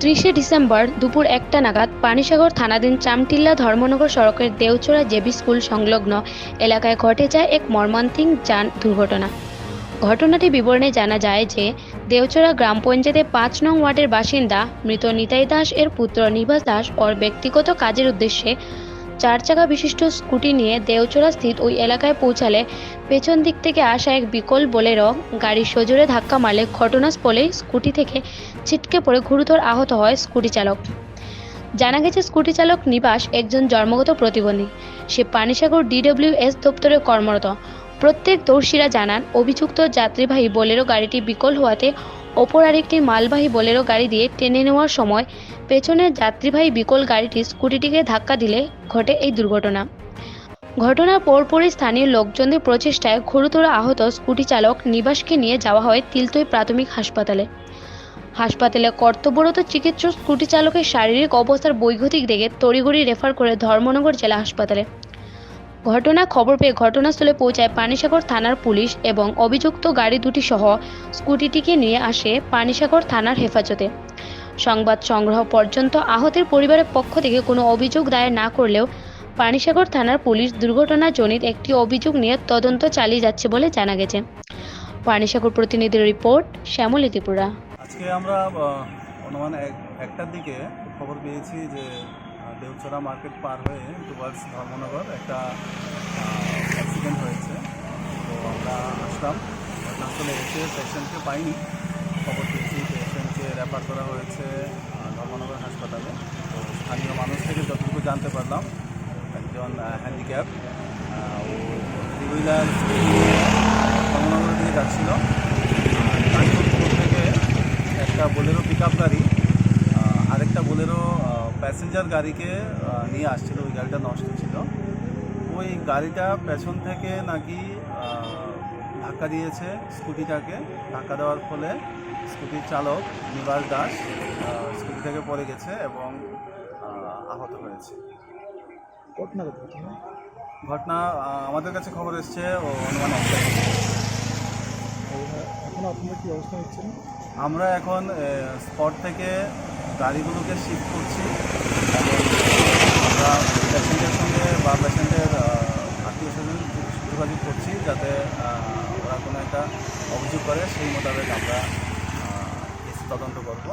ত্রিশে December দুপুর একটা নাগাদ পানিসাগর থানাধীন চামটিল্লা ধর্মনগর সড়কের দেওচড়া জেবি স্কুল সংলগ্ন এলাকায় ঘটে যায় এক মর্মান্তিক যান দুর্ঘটনা। ঘটনাটি বিবরণে জানা যায় যে দেওচড়া গ্রাম পঞ্চায়েতে পাঁচ নং ওয়ার্ডের বাসিন্দা মৃত নিতাই দাস এর পুত্র নিবাস দাস ওর ব্যক্তিগত কাজের উদ্দেশ্যে চার চাকা বিশিষ্ট স্কুটি নিয়ে দেওচড়া স্থিত ওই এলাকায় পৌঁছালে পেছন দিক থেকে আসা এক বিকল বোলেরো গাড়ির সজোরে ধাক্কা মারলে ঘটনাস্থলেই স্কুটি থেকে ছিটকে পড়ে গুরুতর আহত হয় স্কুটি চালক। জানা গেছে স্কুটি চালক নিবাস একজন জন্মগত প্রতিবন্ধী। সে পানিসাগর ডিডব্লিউ এস দপ্তরে কর্মরত। প্রত্যেক দর্শীরা জানান, অভিযুক্ত যাত্রীবাহী বোলেরো গাড়িটি বিকল হওয়াতে অপর আরেকটি মালবাহী বোলেরো গাড়ি দিয়ে টেনে নেওয়ার সময় পেছনের যাত্রীবাহী বিকল গাড়িটি স্কুটিটিকে ধাক্কা দিলে ঘটে এই দুর্ঘটনা। ঘটনার পরপরই স্থানীয় লোকজনদের প্রচেষ্টায় গুরুতর আহত স্কুটি চালক নিবাসকে নিয়ে যাওয়া হয় তিলতই প্রাথমিক হাসপাতালে। হাসপাতালে কর্তব্যরত চিকিৎসক স্কুটি চালকের শারীরিক অবস্থার বৈঘতিক দেখে তড়িঘড়ি রেফার করে ধর্মনগর জেলা হাসপাতালে। ঘটনা খবর পেয়ে ঘটনাস্থলে পৌঁছায় পানিসাগর থানার পুলিশ এবং অভিযুক্ত গাড়ি দুটি সহ স্কুটিটিকে নিয়ে আসে পানিসাগর থানার হেফাজতে। সংবাদ সংগ্রহ পর্যন্ত আহতের পরিবারের পক্ষ থেকে কোনো অভিযোগ দায়ের না করলেও পানিসাগর থানার পুলিশ দুর্ঘটনাজনিত একটি অভিযোগ নিয়ে তদন্ত চালিয়ে যাচ্ছে বলে জানা গেছে। পানিসাগর প্রতিনিধির রিপোর্ট, শ্যামলী ত্রিপুরা। আজকে আমরা অনুমান একটার দিকে খবর পেয়েছি যে দেউচড়া মার্কেট পার হয়ে টুয়ার্ডস ধর্মনগর একটা অ্যাক্সিডেন্ট হয়েছে। তো আমরা আসলাম। ঘটনাস্থলে এসে পেশেন্টকে পাইনি। খবর পেয়েছি পেশেন্টকে রেফার করা হয়েছে ধর্মনগর হাসপাতালে। তো স্থানীয় মানুষ থেকে যতটুকু জানতে পারলাম, একজন হ্যান্ডিক্যাপ ও থ্রি হুইলার ধর্মনগরের দিকে যাচ্ছিল। থেকে একটা বোলেরো পিক আপ গাড়ি প্যাসেঞ্জার গাড়িকে নিয়ে আসছিল ওই গাড়িটা নষ্ট ছিল। ওই গাড়িটা পেছন থেকে নাকি ধাক্কা দিয়েছে স্কুটিটাকে। ধাক্কা দেওয়ার ফলে স্কুটির চালক নিবাস দাস স্কুটি থেকে পড়ে গেছে এবং আহত হয়েছে। ঘটনা ঘটনা আমাদের কাছে খবর এসছে ও অনুমান এখন আপনারা কি অবস্থা হচ্ছেন আমরা এখন স্পট থেকে গাড়িগুলোকে শিফট করছি। আমরা পেশেন্টের সঙ্গে বা পেশেন্টের আত্মীয় স্বজন যোগাযোগ করছি যাতে ওরা কোনো একটা অভিযোগ করে, সেই মোতাবেক আমরা তদন্ত করব।